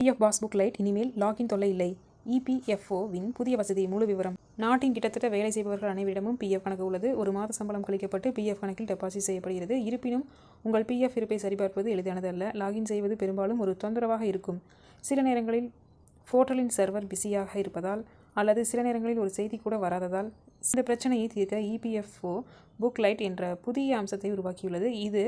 PF passbook lite இனிமேல் login தொல்லை இல்லை. இபிஎஃப்ஓவின் புதிய வசதி முழு விவரம். நாட்டின் கிட்டத்தட்ட வேலை செய்பவர்கள் அனைவரிடமும் பிஎஃப் கணக்கு உள்ளது. ஒரு மாத சம்பளம் கழிக்கப்பட்டு பிஎஃப் கணக்கில் டெபாசிட் செய்யப்படுகிறது. இருப்பினும் உங்கள் பிஎஃப் இருப்பை சரிபார்ப்பது எளிதானது அல்ல லாகின் செய்வது பெரும்பாலும் ஒரு தொந்தரவாக இருக்கும். சில நேரங்களில் போர்ட்டலின் சர்வர் பிஸியாக இருப்பதால் அல்லது சில நேரங்களில் ஒரு செய்தி கூட வராததால் இந்த பிரச்சனையை தீர்க்க இபிஎஃப்ஓ புக் லைட் என்ற புதிய அம்சத்தை உருவாக்கியுள்ளது. இது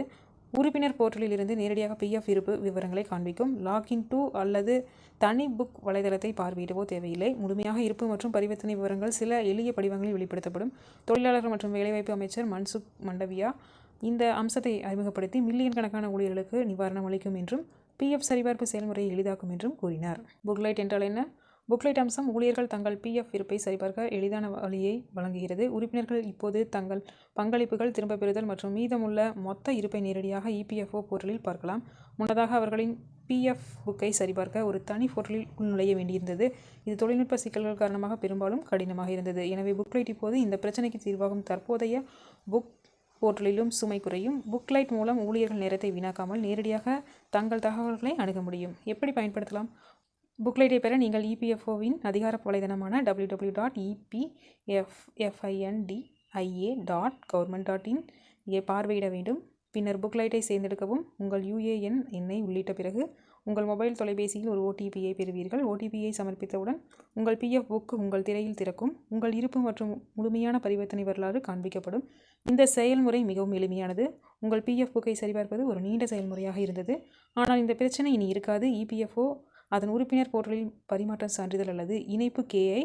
உறுப்பினர் போர்ட்டலில் இருந்து நேரடியாக பிஎஃப் இருப்பு விவரங்களை காண்பிக்கும். லாக்இன் டூ அல்லது தனி புக் வலைதளத்தை பார்வையிடவோ தேவையில்லை. முழுமையாக இருப்பு மற்றும் பரிவர்த்தனை விவரங்கள் சில எளிய படிவங்களில் வெளிப்படுத்தப்படும். தொழிலாளர் மற்றும் வேலைவாய்ப்பு அமைச்சர் மன்சுக் மண்டவியா இந்த அம்சத்தை அறிமுகப்படுத்தி மில்லியன் கணக்கான ஊழியர்களுக்கு நிவாரணம் அளிக்கும் என்றும் பிஎஃப் சரிபார்ப்பு செயல்முறையை எளிதாக்கும் என்றும் கூறினார். புக்லைட் என்றால் என்ன? புக்லைட் அம்சம் ஊழியர்கள் தங்கள் பிஎஃப் இருப்பை சரிபார்க்க எளிதான வழியை வழங்குகிறது. உறுப்பினர்கள் இப்போது தங்கள் பங்களிப்புகள் திரும்பப் பெறுதல் மற்றும் மீதமுள்ள மொத்த இருப்பை நேரடியாக இபிஎஃப்ஓ போர்ட்டலில் பார்க்கலாம். முன்னதாக அவர்களின் பிஎஃப் புக்கை சரிபார்க்க ஒரு தனி போர்ட்டலில் உள்நுழைய வேண்டியிருந்தது. இது தொழில்நுட்ப சிக்கல்கள் காரணமாக பெரும்பாலும் கடினமாக இருந்தது. எனவே புக்லைட் இப்போது இந்த பிரச்சனைக்கு தீர்வாகும். தற்போதைய புக் போர்ட்டலிலும் சுமை குறையும். புக்லைட் மூலம் ஊழியர்கள் நேரத்தை வீணாக்காமல் நேரடியாக தங்கள் தகவல்களை அணுக முடியும். எப்படி பயன்படுத்தலாம்? புக்லைட்டை பெற நீங்கள் இபிஎஃப்ஓவின் அதிகார வலைதளமான W W dot epfindia dot government dot in இங்கே பார்வையிட வேண்டும். பின்னர் புக்லைட்டை சேர்ந்தெடுக்கவும் உங்கள் யுஏஎன் எண்ணை உள்ளிட்ட பிறகு உங்கள் மொபைல் தொலைபேசியில் ஒரு ஓடிபியை பெறுவீர்கள். ஓடிபியை சமர்ப்பித்தவுடன் உங்கள் பிஎஃப் புக் உங்கள் திரையில் திறக்கும். உங்கள் இருப்பு மற்றும் முழுமையான பரிவர்த்தனை வரலாறு காண்பிக்கப்படும். இந்த செயல்முறை மிகவும் எளிமையானது. உங்கள் பிஎஃப் புக்கை சரிபார்ப்பது ஒரு நீண்ட செயல்முறையாக இருந்தது. ஆனால் இந்த பிரச்சனை இனி இருக்காது. இபிஎஃப்ஓ அதன் உறுப்பினர் போர்ட்டலில் பரிமாற்ற சான்றிதழ் அல்லது இணைப்பு கேஐ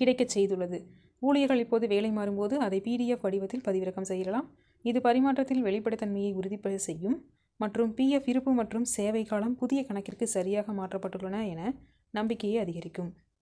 கிடைக்கச் செய்துள்ளது. ஊழியர்கள் இப்போது வேலை மாறும்போது அதை பிடிஎஃப் வடிவத்தில் பதிவிறக்கம் செய்யலாம். இது பரிமாற்றத்தில் வெளிப்படைத்தன்மையை உறுதிப்பட செய்யும் மற்றும் பிஎஃப் இருப்பு மற்றும் சேவை காலம் புதிய கணக்கிற்கு சரியாக மாற்றப்பட்டுள்ளன என நம்பிக்கையை அதிகரிக்கும்.